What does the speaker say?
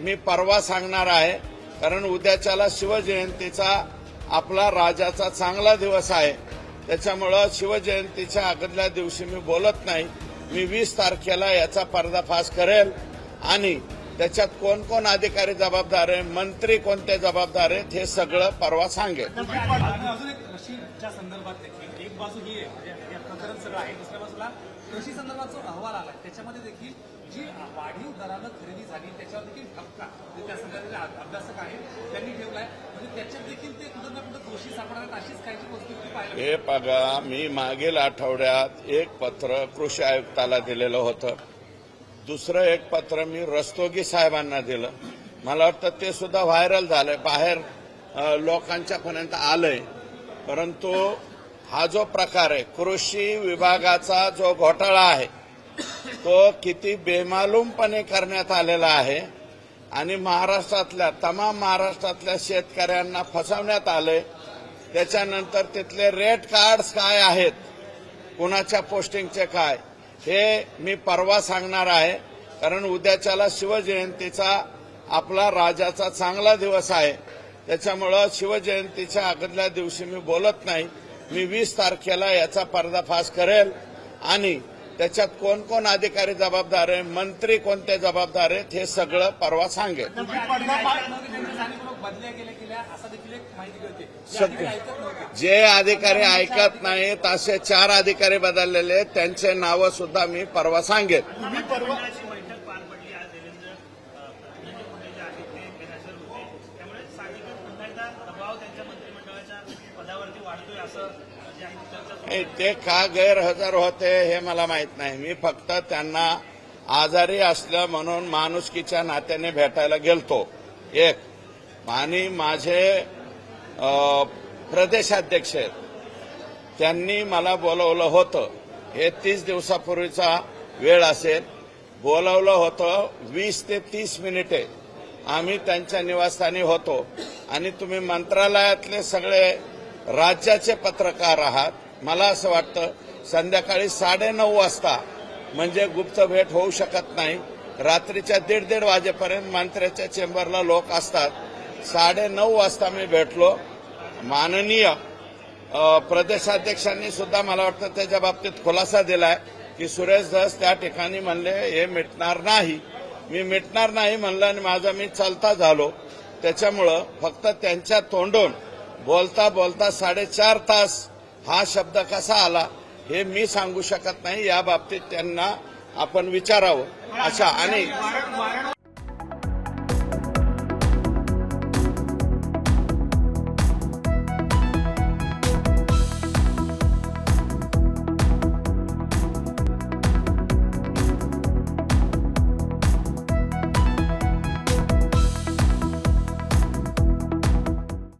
मी परवा सांगणार आहे कारण उद्याच्याला शिवजयंतीचा आपला राजाचा चांगला दिवस आहे. त्याच्यामुळं शिवजयंतीच्या अगदल्या दिवशी मी बोलत नाही. मी वीस तारखेला याचा पर्दाफाश करेल. आणि त्याच्यात कोण कोण अधिकारी जबाबदार आहे मंत्री कोणते जबाबदार आहेत हे सगळं परवा सांगेल. एक बाजू ही आहे म्हणजे प्रकरण सगळं आहे. दुसऱ्या बाजूला कृषी संदर्भात जो अहवाल आला त्याच्यामध्ये देखील जी वाढीव दरानं खरेदी झाली त्याच्यावर देखील ठपका. म्हणजे त्या संदर्भातले अभ्यासक आहेत त्यांनी ठेवलाय. म्हणजे त्याच्यात देखील ते कुठं ना कुठं दोषी सापडतात अशीच काहीची वस्तू पाहिलं हे बघा मी मागील आठवड्यात एक पत्र कृषी आयुक्ताला दिलेलं होतं. दुसरं एक पत्र मी रस्तोगी साहेबांना दिलं. मला वाटतं ते सुद्धा व्हायरल झालंय. बाहेर लोकांच्या पर्यंत आलंय. परंतु हा जो प्रकार आहे कृषी विभागाचा जो घोटाळा आहे तो किती बेमालूमपणे करण्यात आलेला आहे. आणि महाराष्ट्रातल्या तमाम महाराष्ट्रातल्या शेतकऱ्यांना फसवण्यात आले त्याच्यानंतर तिथले रेट कार्ड्स काय आहेत? कुणाच्या पोस्टिंगचे काय? हे मी परवा सांगणार आहे. कारण उद्याच्याला शिवजयंतीचा आपला राजाचा चांगला दिवस आहे. त्याच्यामुळं शिवजयंतीच्या अगदल्या दिवशी मी बोलत नाही. मी वीस तारखेला याचा पर्दाफाश करेल. आणि त्याच्यात कोण कोण अधिकारी जबाबदार आहे मंत्री कोणते जबाबदार आहेत हे सगळं परवा सांगेल. कळते जे अधिकारी ऐकत नाहीत असे चार अधिकारी बदललेले आहेत, त्यांचे नावं सुद्धा मी परवा सांगेन तुम्ही परवा बैठक पार पडली आज देवेंद्र अ, धनंजय मुंडे जे आहेत ते गैरहजर होते त्यामुळे साहजिकच पुन्हा एकदा दबाव त्यांच्या मंत्रिमंडळाच्या पदावरती वाढतोय असं जे आहे नाही, ते का गैरहजर होते हे मला माहीत नाही. मी फक्त त्यांना आजारी असलं म्हणून माणुसकीच्या नात्याने भेटायला गेलतो. एक आणि माझे प्रदेशाध्यक्ष आहेत. त्यांनी मला बोलवलं होतं. हे तीस दिवसापूर्वीचा वेळ असेल. बोलवलं होतं वीस ते तीस मिनिटे. आम्ही त्यांच्या निवासस्थानी होतो. आणि तुम्ही मंत्रालयातले सगळे राज्याचे पत्रकार आहात. मला असं वाटतं संध्याकाळी साडेनऊ वाजता म्हणजे गुप्त भेट होऊ शकत नाही. रात्रीच्या दीड दीड वाजेपर्यंत मंत्र्याच्या चेंबरला लोक असतात. साडेनऊ वाजता मी भेटलो. माननीय प्रदेशाध्यक्षांनी सुद्धा मला वाटतं त्याच्या बाबतीत खुलासा दिलाय की सुरेश धस त्या ठिकाणी म्हणले हे मिटणार नाही. मी मिटणार नाही म्हणलं आणि माझा मी चालता झालो. त्याच्यामुळं फक्त त्यांच्या तोंडून बोलता बोलता साडेचार तास हा शब्द कसा आला हे मी सांगू शकत नाही. या बाबतीत त्यांना आपण विचारावं. अशा आणि